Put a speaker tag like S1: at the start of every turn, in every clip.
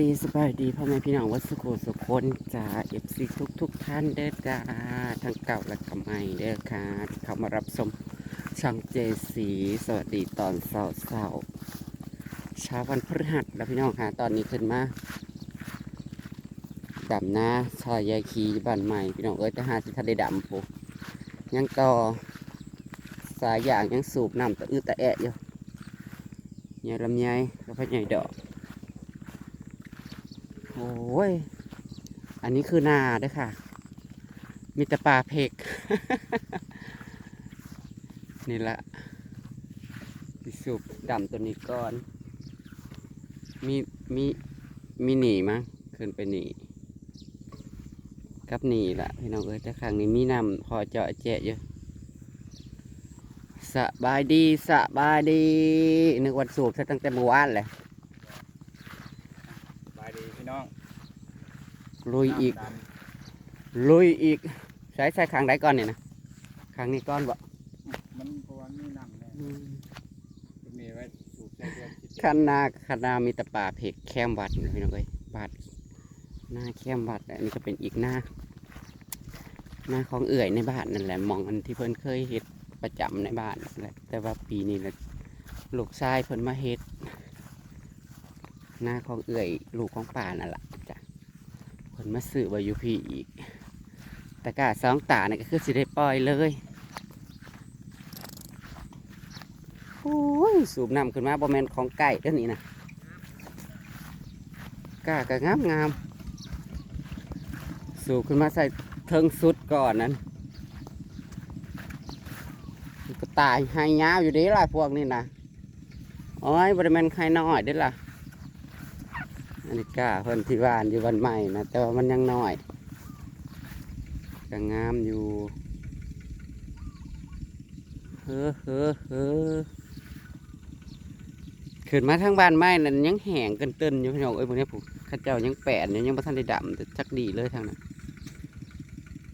S1: ดีสบายดีพ่อแม่พี่น้องวัดสุโขสุคนจ้าเอฟซีทุกทุกท่านเด้อจ้าทั้งเก่าและก็ใหม่เด้อค่ะเข้ามารับชมช่องเจสีสวัสดีตอนเสาร์เสาร์เช้าวันพฤหัสแล้วพี่น้องค่ะ ตอนนี้ขึ้นมาดำนาซอยยายคีบ้านใหม่พี่น้องเอ้ยจะหาสิทันได้ดำปุ๊ยังต่อสายอย่างยังสูบน้ำตะอื้อตะแอะอยู่ใหญ่ลำไยแล้วก็ใหญ่ดอก อ้ย อันนี้คือนาด้วยค่ะ มีแต่ปลาเพก นี่ละสิสูบดำตัวนี้ก่อน มีมีมีหนีมั้งขึ้นไปหนีกับหนีละพี่น้องเอ้ยแต่ครั้งนี้มีน้ำพอเจาะแจะอยู่สบายดีสบายดีนึกวันสูบซะตั้งแต่เมื่อวานเลย
S2: สบายดีพี่น้อง
S1: ลุยอีก
S2: น้ำด
S1: ลุยอีก ใช้ใช้ครั้งใดก่อนเนี่ยนะครั้งนี้ก้อนบ่ำ
S2: มันเพราะว่ามีน้ำเนี่ยจะมีไว้สูบใช้เดือนคิด
S1: คันนาคันนามีแต่ป่าเพกแคมวัดนะพี่น้องเอ้ยวัดหน้าแคมวัดอันนี้ก็เป็นอีกหน้าหน้าของเอื่อยในบ้านนั่นแหละหมองอันที่เพิ่นเคยเฮ็ดประจำในบ้านนั่นแหละแต่ว่าปีนี้แหละลูกชายเพิ่นมาเฮ็ดหน้าของเอื่อยลูกของป่านั่นแหละจ้ะเพิ่ นมาซื้อไว้อยู่พี่อีกแต่กาสองตาเนี่ยก็คือสิได้ปล่อยเลยโอ้ยสูบน้ำขึ้นมาบ่แมนของไก่เด้อนี่นะกาก็งามงามสูบขึ้นมาใส่เทิงสุดก่อนนั้นก็ตายหายยาวอยู่ดีล่ะพวกนี้นะโอ้ยบริเวณใครน้อยเด้อล่ะ อันนี้าเพิ่นที่บ้านอยู่บ้านใหม่นะแต่ว่ามันยังน้อยก็งามอยู่เฮ้อเฮ้อเฮ้อขึ้นมาทางบ้านไม้นั่นยังแห้งกันเต้นอยู่พี่น้องเอ้ยพวกนี้ผมข้าเจ้ายังแปดเนี่ยยังบ่ทันได้ดำแต่จักดีเลยทางนั้น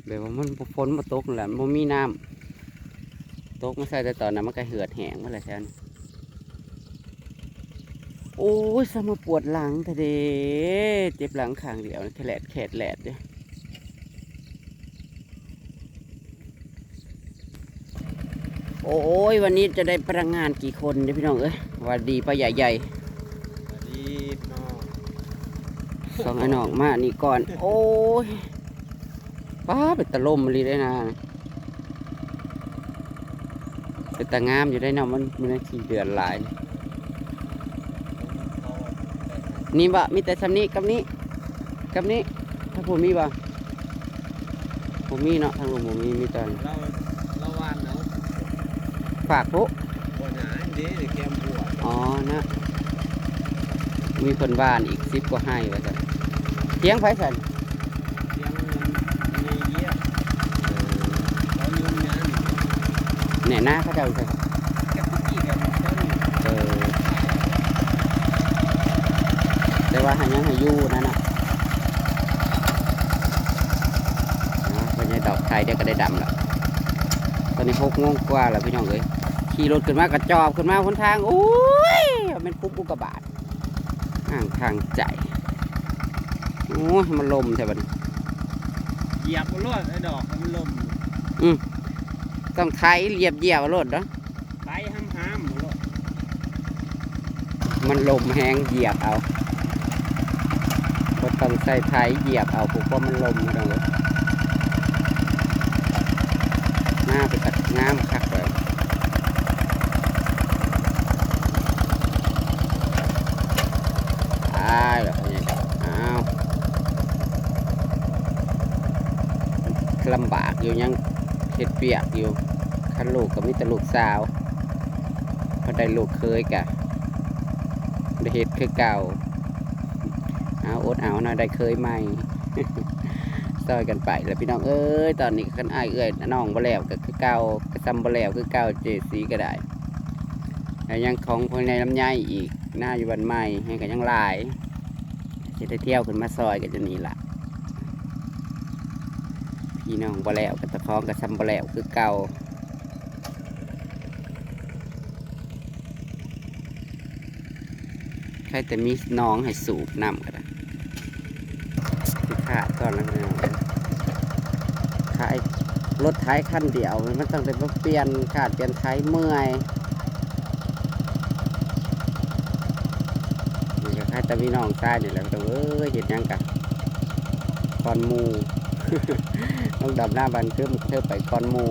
S1: แบบว่ามันฝนมาตกแหละมันมีน้ำตกมาใส่แต่ตอนนั้นมันก็เหือดแห้งมาเลยแทน โอ้ยสมาปวดหลังแต่เด้เจ็บหลังข้างเดียวแขลดแขดแหลดเด้โอ้ยวันนี้จะได้พนักงานกี่คนเนี่ยพี่น้องเอ้ยหวันดีป้าใหญ่ใหญ่
S2: สวัสดีพี่น้อง
S1: สองไอ้น้องมานี่ก่อน โอ้ยป้าเป็นตะลมเลยได้นะเป็นตะงามอยู่ได้เนาะมันมันขี่เดือนหลาย นี่บะมีแต่สำนี้กับนี้กับนี้ ถ้าผมมีบะผมมีเนาะทางผมบ่มีมีแต่
S2: เราเราวานเนาะ
S1: ฝากปุ๊
S2: ปวดหนาเด้เดี๋ยวแกมปวด
S1: อ๋อนะมีคนบ้านอีกสิบก็ให้ไว้สันเทียงไฟสัน
S2: เสียงมันมีเยี่ยมเรายุ่งงาน
S1: เนี่ยหน้าเขาเจ้าใส่
S2: แค่ปุ๊กกี้กันเท่านี้
S1: เออแต่ ว่าใหายังให้อยู่นั่นน่ะนะพอใหญ่ดอกไทยเดี๋ยวก็ได้ดำแล้วตอนนี้หกโมงกว่าแล้วพี่น้องเอ้ยขี่รถขึ้นมากระจอบขึ้นมาบนทางโอ้ยเป็นคุ้มอุกกาบาตห่างทางใจโอ้ยมันลมใช่ปะนี่
S2: เหยียบมันรวดไอ้ดอกมันลม
S1: ต้องไทยเหยียบเหยียบรถเนาะ
S2: ไปห้ามห้ามมันรวด
S1: มันลมแห้งเหยียบเอาก็ ต้องใส่ไทยเหยียบเอาผูกว่ามันลมมาเลยหน้าไปตัดงามคักเลยตายแล้วเนี่ยอ้าวลำบากอยู่ยังเห็ดเปียกอยู่คันลูกก็มีแต่ลูกสาวพอได้ลูกเคยกะได้เห็ดคือเก่า เอาอดเอาหน่อยได้เคยใหม่ซอยกันไปแล้วพี่น้องเอ้ยตอนนี้กันอายเอ้ยน้องบ่แล้วก็คือเก่ากระซำบ่แล้วคือเก่าเจสีก็ได้แล้วยังของพวกในลำไยอีกหน้าอยู่วันใหม่ให้กันยังหลายจะได้เที่ยวขึ้นมาซอยกันจะนี่ละพี่น้องบ่แล้วกับตะคองกระซำบ่แล้วคือเก่าใครแต่มีน้องให้สูบน้ำก็ได้ ขาดก่อนแล้วพี่น้องขายรถไถคันเดียว มันต้องได้มาเปลี่ยนขาดเปลี่ยนไถเมื่อยนี่ก็ใครแต่มีน้องชายนี่แหละพี่น้องเอ้ยเห็นยังกะคอนมูต้องดับหน้าบันทึมเธอไปคอนมู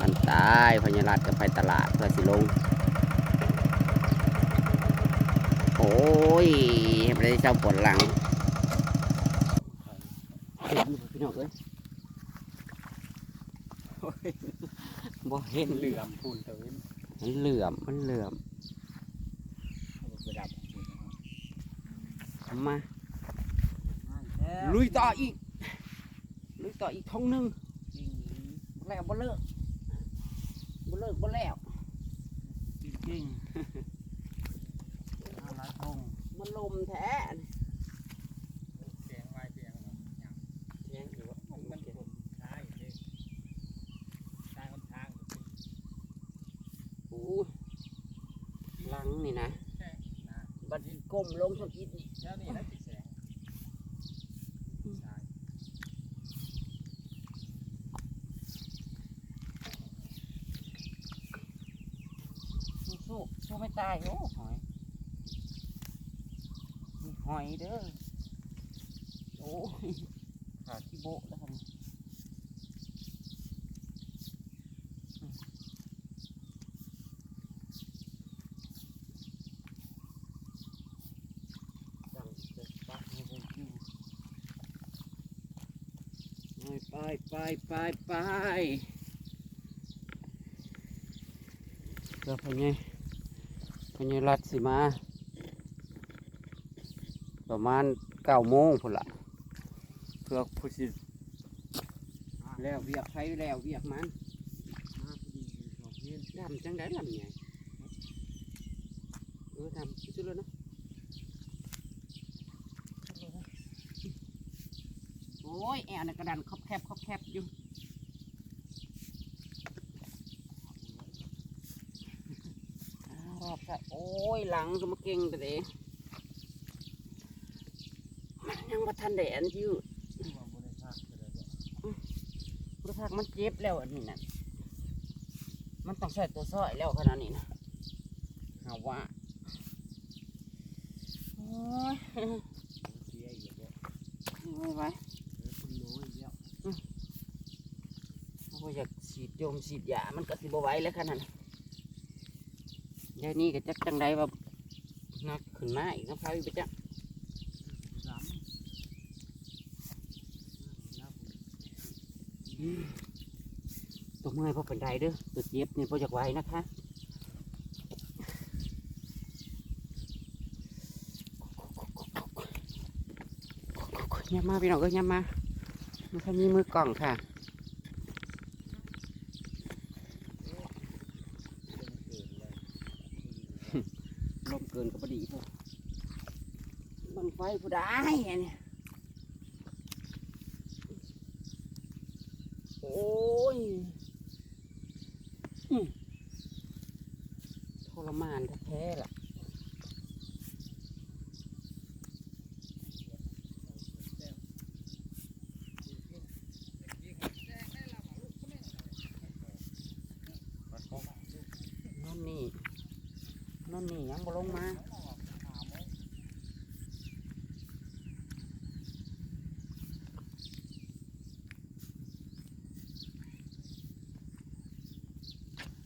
S1: มันตายพญาราชก็ไปตลาดเพื่อสิลงโอ้ยไม่ได้เจ้าปวดหลัง เห็นอยู่พี่น้องเอ้ยโอ้ยบ่เห็น
S3: เห
S1: เห
S3: ลื
S1: ลื
S3: อ
S1: อม
S3: มพูนตะเวน
S1: มันเหลื่อมมันเหลื่อม
S3: เอาไปดับ
S1: มา
S3: ลุ
S1: ลุ
S3: ย
S1: ยต่ออีกลุยต่ออีกทงหนึ่งแล้วบ่เลิกบ่เลิกบ่แล้ว
S3: จริงจริงๆอะไรทง
S1: มันลมแท้
S3: เสียงไว้เสียงเนาะหยัง
S1: แทงอยู่ว่า
S3: มันมันผมท้ายเด้ท้ายมันทาง
S1: โอ้ยหลังนี่นะ
S3: แค่นะ
S1: บัดก้ มลงชนอิดนี่
S3: เจ้านี่แล้วติดแสงใช่
S1: สู้สู้สู้ไม่ตายโอ้หอยหอยเด้อโอ้ยขาดที่โบะแล้วครับสั่งเสร็จปั๊บให้ผมกินไป ไปไปไปเพื่อพะไงพะไงรัดสิมา ประมาณเก้าโมงพุ่นละเพื่อผู้สิแล้วเวียกไผแล้วเวียกมัน
S3: ดำ
S1: จังได้ลำไงเออทำสุดเลยนะโอ้ยแอวในกระดานครอบ แคบครอบแคบอยู่รอบค่ะโอ้ยหลังก็มาเก่งแต่เดะมันยังมาทันแดอันยืด
S3: ที่ว่าบริษัทก็ได้บ่
S1: พระพักมันเจ็บแล้วอันนี้นะมันต้องใส่ตัวซอยแล้วขนาดนี้นะหาว่าโอ้ยไม่ไหว
S3: เหลือคุณน้อยแล้ว
S1: เพราะอยากฉีด โยมฉีดยามันก็สิบไหวแล้วขนาดนั้นเดี๋ยวนี้ก็จักจังไดว่านักขึ้นมาอีกนะพาวิไปจักตัวเมื่อยเพราะเป็นไรเด้อตัวเจ็บนี่เพราะอยากไหวนะคะย่ามาพี่น้องก็ย่ามามันแค่มีมือกล่องค่ะ ลมเกินก็พอดีพอบัง ไฟผู้ได้เนี่ยโอ้ยอืมทรมานแท้ๆล่ะนั่นนี่นั่นนี่ยังบ่ลงมา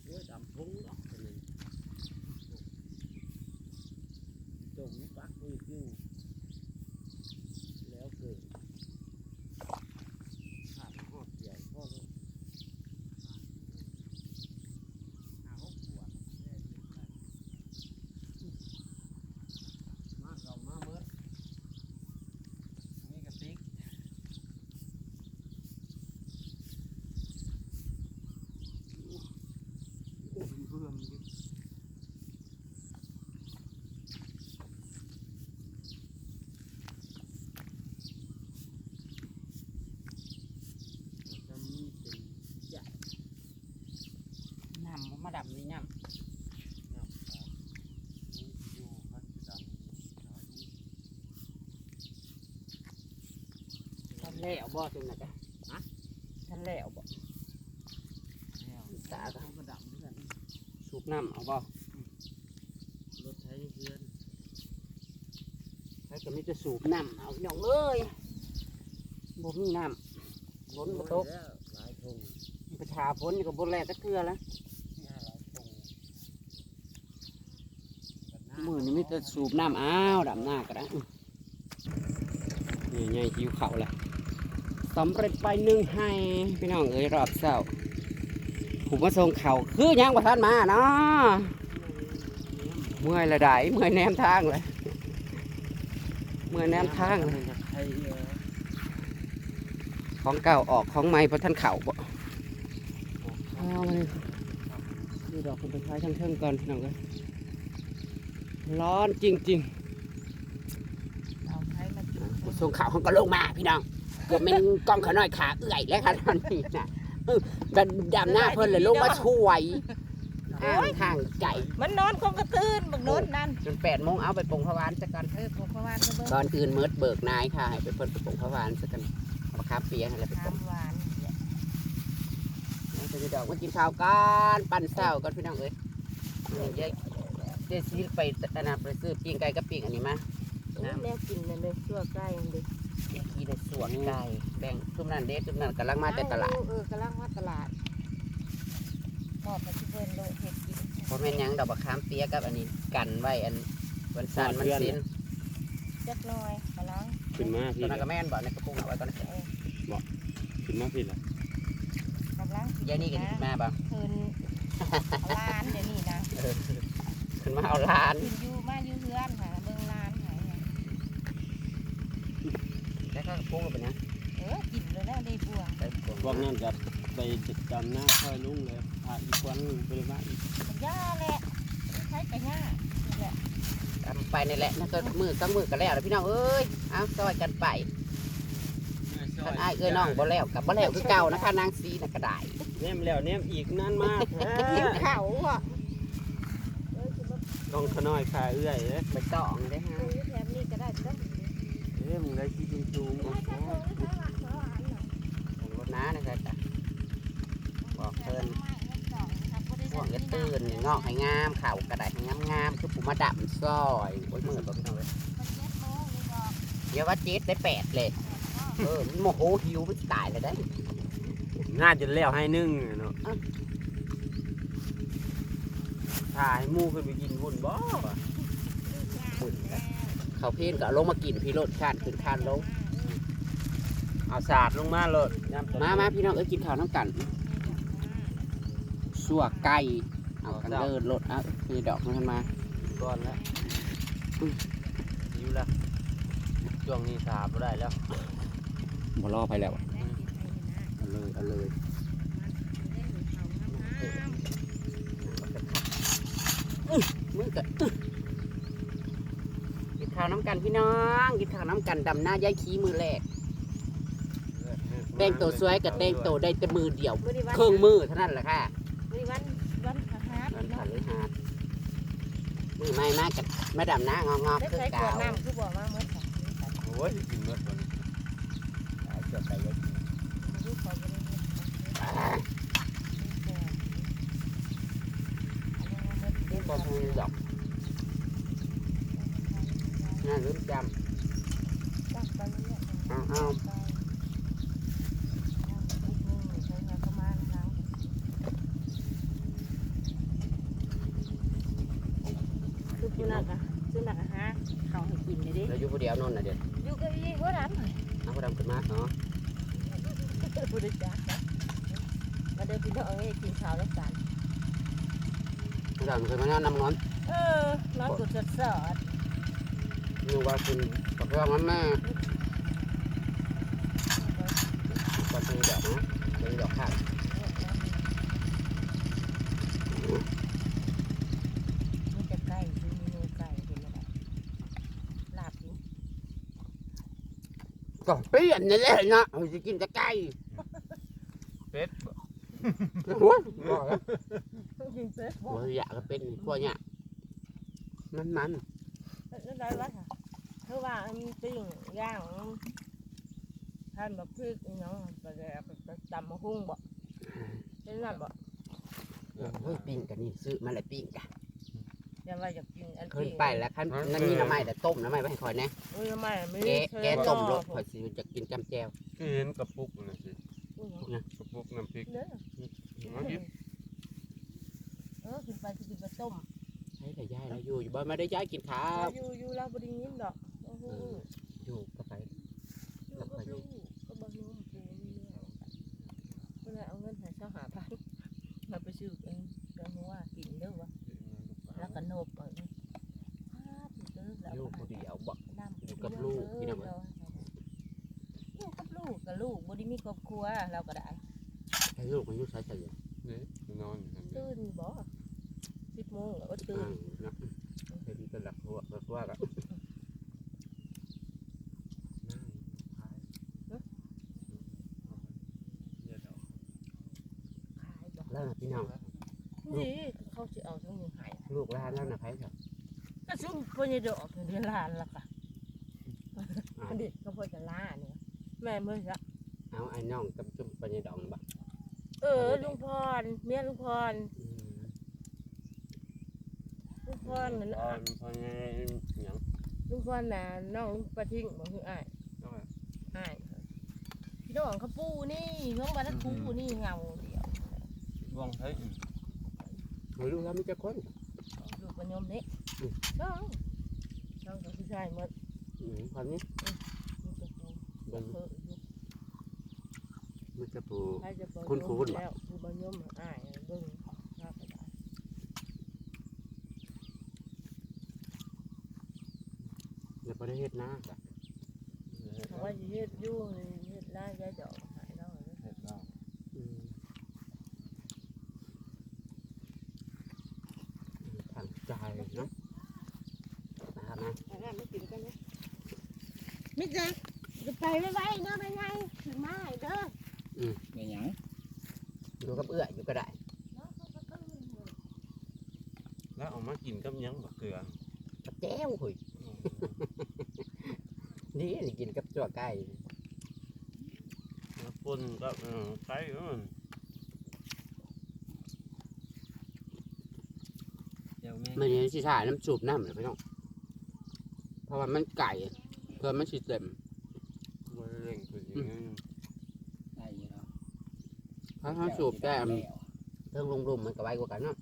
S3: โอ้ยดำพุงเนาะคนนี้ จงปักมือกิ้วแล้วเกิดขาดหอดใหญ่พ่อลูกหาหกขวดมาเรามาเมื่อนี่กระติก
S1: เบื่อมอยู่
S3: จะมีเป็นจะ
S1: น้ำบ่มาดำนี่น้
S3: นับครับนี่อยู่พัดดำ
S1: แล้วบ่ตรงนั้นจ้ะฮะทันแล้วบ่
S2: ตาเขากระดับด้วยกัน
S1: สูบน้ำเอาบ่
S2: รถไถเพื่อน
S1: ใครก็มีแต่สูบน้ำเอาพี่น้องเอ้ยบ่มีน้ำฝนบ่ตก
S2: แล้วหลายทง
S1: ประชาฝนนี่ก็บ่แลจักเทื่อแล้ว
S2: ห้าหลายทง
S1: มื้อนี้มีแต่สูบน้ำอ้าวดำหน้าก็ได้อื้อนี่ใหญ่หิวเขาวแหละ สำเร็จไปหนึ่งให้พี่น้องเอ้ยรอบเช้าผมมาส่งเขาวคือยังบ่ทันมาเนาะเมื่อยละได้เมื่อยแนมทางเลยเมื่อยแนมทางเลย
S2: ไทยเออ
S1: ของเก่าออกของใหม่พอท่านเข่าบ่เอามาเลยดูดอกคุณไปใช้ทั้งเทิงก่อนพี่น้องเอ้ยร้อนจริง
S4: เอาไผมากิน
S1: ๆส่งข่าวของก็ลงมาพี่น้องเกือบเป็นกล้องขาน้อยขาเอื่อยแล้วค่ะตอนนี้นะเออดันดำหน้าเพิ่นเลยลงมาช่วยอ้างทางไก่
S4: มันนอนคงกระตื้นบักโนนนั่น
S1: จนแปดโมงเอาไปปลงพระวานสักกัน
S4: เออผมประมาณก็เบิ่ง
S1: ก่อนอื่นเมิดเบิกนายค่ะให้ไปเพิ่นไปปลงพระวานสักกันเอามาคาเปียอะไรไปปล
S4: ทางหวานเนี่ย
S1: แล้วจะดอกมากินข้าวกันปั่นเศร้ากันพี่น้องเอ้ยนี่ยายเจซีไปตลาดไปซื้อปิ้งไก่กับปิ้งอันนี้มา
S4: น้ำแม่กินนั่นเลยชั่วใกล้นั่นเลย
S1: กินในสวนไก่แบ่งทุมนั่นเด็ดทุมนั่นกำลังมาแต่ตลาด
S4: เออกำลังมาตลาดหอบไปที่เพิ่นโลเห็ดกิน
S1: เพราะแม่นยังดอกบักขามเปียกับอันนี้กันไว้อันวันสันมันสิ้น
S4: จักน่อยกำลัง
S2: ขึ้นมาพี่
S1: อนนั้นก็แม่นบอกในกระปุกเอาไว้ก่อนนะ
S4: เออ
S2: ขึ้นมาพี่ละ
S4: กำลัง
S1: ยายนี่ก็สิมาบ่
S4: คืนเอาร้านเดี๋ยวนี้นะ
S1: ขึ้นมาเอาล้าน
S4: คืนอยู่มาอยู่เฮือนค่ะเบิ่งร้านหายเนี่ย
S1: แล้วก็กระปุกเป็นหยัง
S4: เออกินเลยแล้วได้บัว
S1: ใส่กระปุก
S2: พวกนั้นจะไปจำหน้าคอยลุงเลยพาอีกวันหนึ่งไปเลยว่าอีก
S4: มันย่าแหละใช้กระย่านี่แหละ
S1: ทำไปนี่แหละนั่นก็มือสองมือก็แล้วล่ะพี่น้องเอ้ยเอาซอยกันไปท่านอ้ายเอ้ยน้องบ่แล้วกับบ่แล้วคือเก่านะคะนางซีน่ะก็ได้
S2: เนมแล้วเนมอีกนั่นมากแท้
S4: กินข้าวอะเออคือมา
S2: ต้องขน้อยขาเอื้อยเลย
S1: ไปต่องได้อฮะ
S4: เออแถมนี่ก็ได้ จ้ะ
S2: เอ้ยมึงได้ที่สูง
S4: ให้ข้าวโพดให้ข้าวหวานหน่อย
S1: ผมรถน้านะครับจ้ะบอกเพิ่นห่วงจะตื่นงอกให้งามเข่ากระไดให้งามงามๆคือปูมาดับซอยโอ้ยมือบอกพี่น้องเลยเดี๋ยวว่าเจ็ดได้แปดเลยเออมันโมโหหิวมันตายเลยได้
S2: น่าจะแล้วให้นึ่งเนาะถ่ายมูขึ้นไปกินบุญบ่
S1: ฝุ่นค รับเขาเพี้ยนก็เอาลงมากินพี่รถข้านขึ้นข้านลง
S2: เอาสาดลงมาเลยย่ำ
S1: มามาพี่น้องเอ้ยกินข้าวน้ำกันสัวไก่เอากันเดินรถเอาพี่ดอกมันมา
S2: ก่อนแล้วหิวแล้วช่วงนี้สาบบ่ได้แล้ว
S1: บ่รอไปแล้วอะเอาเลยเอาเลยอื้อมึงก็อื้อกินข้าวน้ำกันพี่น้องกินข้าวน้ำกันดำหน้ายายขี้มือแรกแต่งตัวสวยกับแต่งตัวได้แต่มือเดียว
S4: มื้อนี้วัน
S1: เครื่องมือเท่านั้นแหละค่ะ
S4: มื้อนี้วันวันพฤหัส
S1: มัน
S4: เนาะ
S1: ผันหาดมือไม่มากกับมาดำหน้างองอ
S4: ได้
S1: คือ
S4: ใช้ขว
S1: เก่า
S4: ดน้ำคือบอกมาเมื่อค่ะ
S2: โอ้ยกินหมดบ่นี่
S1: เกี่ยวไปยาย
S4: ลูกขอจะได้เห็ น
S1: ก็คงดอกน่าลืมจำเอาเอา
S4: คือผู้นักอะซื้อหนักอะฮะเขาให้กินเลยดิ
S1: เราอยู่ผู้เดียวนอนน่ะเดี๋ยว
S4: อยู่กับอีหัวดำ
S1: เอาผู้ดำขึ้นมาเนาะ
S4: ผู้ได้จ้ามาเดินพี่น้องเอ้ยกินข้าวแล้วกัน
S1: ผู้ดำขึ้นมานอนนำนอน
S4: เออนอนกดสดสด
S1: อยู่ว่าคุณกับเพื่อนมันแม่ก็คือดอกนะเป็นดอกข้าง
S4: มันจะใกล้ซื้อเมนูไก่เห็นไหมล่ะลาบอยู่
S1: ก็เปลี่ยนนี่แหละเนาะเราจะกินแต่ไก่
S2: เป็ด
S1: หัวบอกแล้ว
S4: ยิงเป๊ะ
S1: หัวอยากก็เป็นพวกเนี้ยมันมัน
S4: นั่นได้วะค่ะคือ ว่าอันปิ้งย่างท่านแบบเพื่อหุ้งบ่เป็นนั่นบ่
S1: โอ้ยปิ้งกันนี่ซื้อมาแล้วปิ้งกัน
S4: อย่าว่าอยากกินอัน
S1: เคยไปแล้วคันนั่นมีน้ำไม้แต่ต้มน้ำไม้ไว้ให้คอยแน่
S4: โอ้ยทำไมไม่
S1: แกะแกะต้มรสคอยสิจะกินจำแจว
S2: คือเห็นกระปุกนะสิ
S4: อุ้ย
S2: กระปุกน้ำพริก
S4: เด้อ
S2: มากิน
S4: เออขึ้นไปสิกินไปต้ม
S1: ใช่แต่ยายเราอยู่อยู่บ้านไม่ได้ย้ายกินข้าว
S4: อยู่อยู่เราบ่ได้ยินดอกโอ้โห
S1: อยู่ก็ไป
S4: อยู่กับลูกก็บ่นุ่มปูนี่เนี่ยเมื่อไหร่เอาเงินให้เจ้าหาพันมาไปซื้อเองเดี๋ยวหนูว่ากินเด้อวะแล้วก็โนบเอาเด้อพาดเด้อแล้ว
S1: ลูกผู้เดียวบอก
S4: น้ำ
S1: อยู่กับลูกพี่น้องเอ้ย
S4: อยู่กับลูกกับลูกบ่ได้มีครอบครัวเราก็ได้
S1: ให้ลูกมันอยู่ใช้ใส่อยู่
S2: นี่นอนอยู่นั่นเด้อ
S4: ตื่นบ่สิบโมงแล้วก็ตื่
S1: อ่านนะเป็นเป็นหลักหัวหลักว่ากับ
S4: ขายบ่
S1: แล้วนะพี่น้อง
S4: นี่เขาสิเอาทั้งนี้ให้
S1: ลูกร้านแล้วนะไพ่ครับ
S4: ก็ซุ่มเพิ่นจะดอกเดือนล้านละค่ะอันนี้ก็เพิ่นจะล่าเนี่ยแม่เมื่อจะ
S1: เอาไอ้น้องกับจุ่มปัญญาดองบ่
S4: เออลุงพรเมียลุงพร
S1: อืม
S4: ลุงพรนั่น
S2: พอ
S4: น่ะ
S2: พอไงหยัง
S4: ลุงพรน่ะน้องลุงปะทิ้งบ่คืออ้าย
S2: เอาไว้
S4: อ้ายพี่น้องเขาปูนี่เพิ่งมาทักปูนี่เงาเดียว
S2: วางใช้
S1: ไม่รู้แล้วมีจะคน
S4: ลูกมันยมนี่น้อง น้องกับผู้ชายหมด
S1: อืมความนี้
S4: มีแต่ปู
S1: บน
S4: เพิ่นอยู่
S1: มันจะปู
S4: ใครจะบ่
S1: คุณ
S4: ย
S1: ครู
S4: ม
S1: บ่
S4: แล้วผู้บ่ยมอ้ายเบิ่งข้าก็ได้
S1: เดี๋ยวพอได้เฮ็ดหน้าจ้ะ
S4: เขาว่าสิเฮ็ดอยู่เฮ็ดลายยายดอกหายแล้วเด้อ
S2: เห็ดแล้ว
S1: อืมทางใจเนาะนะครับนะ
S4: อันนั้นไม่กินกันนะ มิจ้ะจะไปไว้ไว้เด้อไปไงถึงมาให้เด้อ
S3: เป็นหยัง
S1: อยู่กับเอื้ออยู่ก็ได้
S2: แล้วเอามากินกับหยังบักเกลือ
S1: กับแจ้วหุยนี่นี่กินกับจั่วไก่
S2: แล้วปนก็เออไก่ก็มัน
S3: เดี๋ยวแม่
S1: มันนี่สิถ่ายน้ำสูบน้ำเลยพี่น้องเพราะว่ามันไก่เพื่อมันสิเต็ม
S2: บ่ได้เร่งคืออย่างนั้น
S3: ได้อยู่แล้ว
S1: ถ้าเขาสูบแก้มเทิงรุมๆมันก็ไวกว่ากันเนาะ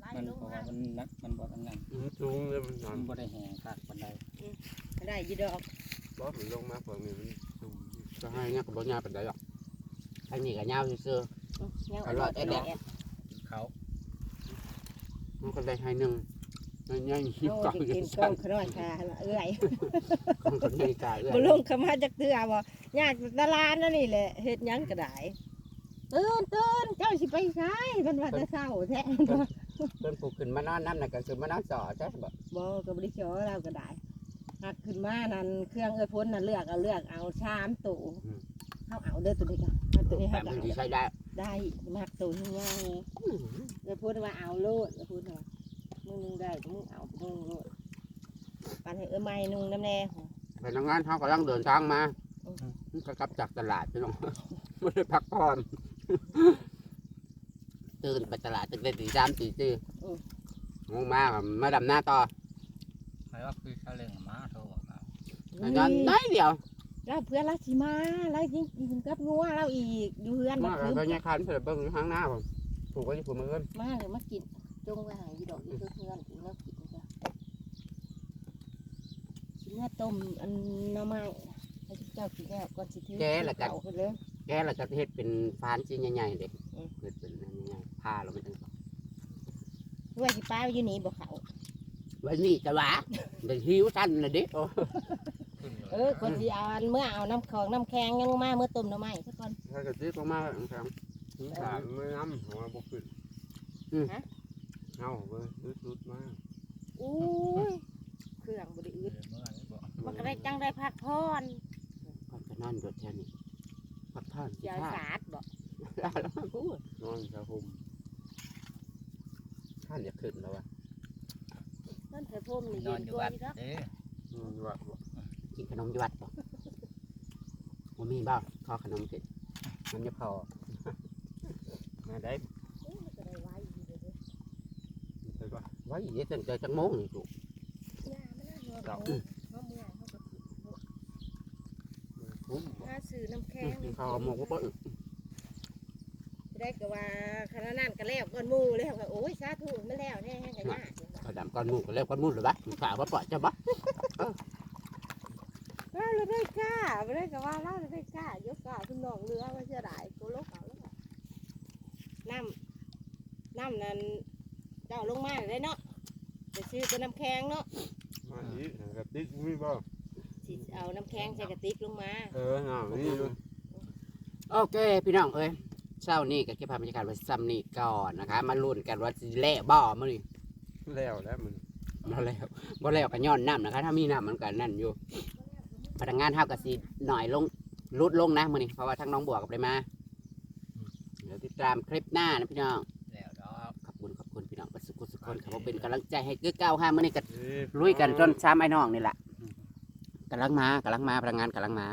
S4: ไล่
S3: มัน
S4: ลง
S3: เพราะ
S4: มา
S3: ว่ามันนักมันบ่ทั้งนั้น
S2: มันสูงเลยมันนอ
S3: มันนบ่ได้แห้งคักปานใด
S4: ได้อยี่ดอก
S2: บ่มันลงมาฝั่งนี้มันสูง
S1: ก็ให้เนี่ยก็บ่ยาวปานใดหรอกทางนี้ก็ยาวซื่อ
S4: ยัง
S1: อร่อยแดด
S3: เขา
S1: ๆมันก็ได้ให้หนึ่ง มันยังหิว
S5: โอ้
S1: กล่อง
S5: ที่
S1: อยู่
S5: กินกล้
S1: สั่
S5: อนงขน้อยค่ะเอื้อย
S1: มันก็ได้กายเอื้อ
S5: บ่ลงเข้ามาจากเตือบ่ยากตลาดนั่นนี่แหละเฮ็ดหยังก็ได้ตื่นตื่นเจ้าสิไปไสมันว่าจะเศร้าแท้
S1: เพิ่นปลูกขึ้นมานอนน้ำน่ะก็คือมานอนสอใช่บ่
S5: บ่ก็บ่ได้ชอเราก็ได้หักขึ้นมานั่นเครื่องเอ้ยพ้นนั่นเลือกเอาเลือกเอาชามตู้เฮาเอาเด้อตัวนี้ก็เอาตัวนี้
S1: แต่
S5: ให้
S1: มัน
S5: เอา
S1: สิใช้ได้
S5: ได้มักตัวนี้ง่าย
S1: อื้อ
S5: เอ้ยพ้นว่าเอาโลดเอ้ยพ้นว่า มึงนึงได้ก็มึงเอามึงโลดปันให้เอ้ยไม้นุ่งน้ำแน่
S1: พนักงานเขากำลังเดินทางมามันก็กลับจากตลาดพี่น้องไม่ได้พักผ่อนตื่นไปตลาดตั้งแต่ตีสามตีสี่งงมากอะมาดำหน้าต่อ
S3: ใครว่าคือเขาเล่นหมาโทรบอกเขา
S1: แต่นอนน้อยเดียว
S5: แล้วเพื่อนเราสิมาแล้วยิ่งกินกับงัวเราอีกอยู่เฮือน
S1: มา
S5: มา
S1: แล้ว
S5: คืน
S1: ก็เนี่ยคันเสร็จเบิ้งอยู่ข้างหน้าผมผูกไว้ที่ผูกมือ
S5: มาเลยมากิน จงไว้ใหาอยู่ดอกอยู่เพื่อนกินแล้วกินจ้ะกินเนื้อต้มอันหน้ำไม้ให้เจ้ากินแล้วก่อนสิถือเอาขึ้นเลย
S1: แกเราจะเฮ็ดเป็นฟานชิ้นใหญ่ๆเด็ก
S5: อืม
S1: เฮ็ดเป็นอันใหญ่ๆผ้าเราไม่ต้อง
S5: ว่าสิป้าอยู่นี่บ่เขา
S1: ไว้นี่จะหวาเดี๋ยวหิวสั้นเลยเด็กโอ้
S3: ขึ้นเลย
S5: เออก่อนสิเอาอันเมื่อเอาน้ำของน้ำแข็งยังมาเมื่อต้มหน้ำไม้ซะก่อน
S1: ถ้าเกิดซื้อมามาครับ
S2: ถึงถามไม่น้ำหัวบ่ขึ้น
S1: อืม
S2: เอาเบิ่งสุดๆมา
S5: อุ้ยเครื่องบริอึด
S3: เดี๋ยวเมื่อไหร่บอก
S5: มันก็ได้จังได้พักผ่อน
S1: ก็จะนอนรถแค่นี้พักผ่อนสิ
S5: ยา
S1: ท่า
S5: สาดบ่
S1: แล้วมาพูด
S2: นอนสะห่ม
S1: ท่านจะขึ้นแล้ววะ
S5: ต้นเถอพุ่มนี่
S3: น
S5: ยื
S3: อน
S5: น
S3: อยู่
S5: ตัว
S3: วัด
S5: นี่แล้ว
S3: เด้อ
S2: อืมว่าบ่
S1: กินขนมอยวัดป่ะว่ามีบ้าขอขนมกินมันจะพอมาได้
S4: โอ้มันก็ได้ไว้อยู่เด้อเด้อ
S2: ใช่ปะ
S1: ไว้อีกเดี๋ยวจังโมงนี่ถูก
S4: ยามันน่าหัว
S2: เจ้า
S4: เฮาเมื่อยเฮาก็ขึ้นโลด
S1: คุ้ม
S4: หาซื้อน้ำแข็ง
S1: เขาเอาหมกก็อึ
S4: ได้ก็ว่าคณะนั้นก็แล้วก่อนหมู่แล้วก็โอ้ยสาธุมันแล้วแน่แฮงก็ยาก
S1: กระดำก้อนหมูก็เรียกก้อนหมูหรือปะฝ่าว่าปล่อยจะปะ
S4: เราเลยได้กล้าไม่ได้ก็ว่าเราเลยได้กล้ายกกล้าขึ้นนองเรือว่าเสียดายกูลกเอาแล้วก็น้ำน้ำนั้น เจ้าลงมาได้เนาะไปซื้อตัวน้ำแข็งเนาะ
S2: มาอีกกระติกมีบ่
S4: สิเอาน้ำแข็งใส่กระติกลงมา
S2: เออน่านี่อยู่
S1: โอเค พี่น้องเอ้ยเช้านี้ก็จะพาบรรยากาศไว้ซ้ำนี่ก่อนนะคะ มาลุ้นกันว่าสิแล่บ่อมื้อนี้
S2: แล้วแล้วมัน
S1: บ่แล้วบ่แล้วก็ย้อนน้ำนะคะ ถ้ามีน้ำมันก็นั่นอยู่ พนักงานเฮาก็สิหน่อยลงลดลงนะมื้อนี้เพราะว่าทั้งน้องบัวกับได้มาเดี๋ยวติดตามคลิปหน้านะพี่น้อง ผมเป็นกำลังใจให้คือเก้าห้ามื้อนี้ก็
S2: เอ้
S1: ลุยกันจนซ้ำไอ้น้องนี่แหละกำลังมากำลังมาพลังงานกำลังมา